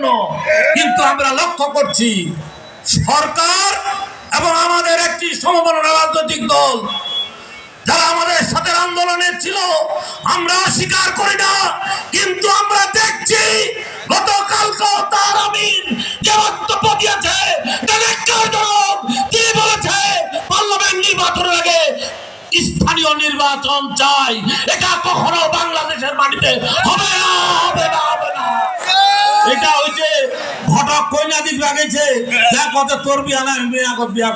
জন্য কিন্তু আমরা লক্ষ্য করছি, সরকার এবং আমাদের একটি সমমনা রাজনৈতিক দল, যারা আমাদের সাথে আন্দোলনে ছিল, আমরা স্বীকার করি না কিন্তু আমরা দেখছি, গতকালকে তার আমিন যে বক্তব্য দিয়েছে। তিনি বলেছে, পার্লামেন্ট নির্বাচনের আগে স্থানীয় নির্বাচন চাই এটা কখনো বাংলাদেশের মাটিতে হবে না হবে না হবে না দিক লাগাইছে যা কত তোর বিয়া না বিয়া বিয়া।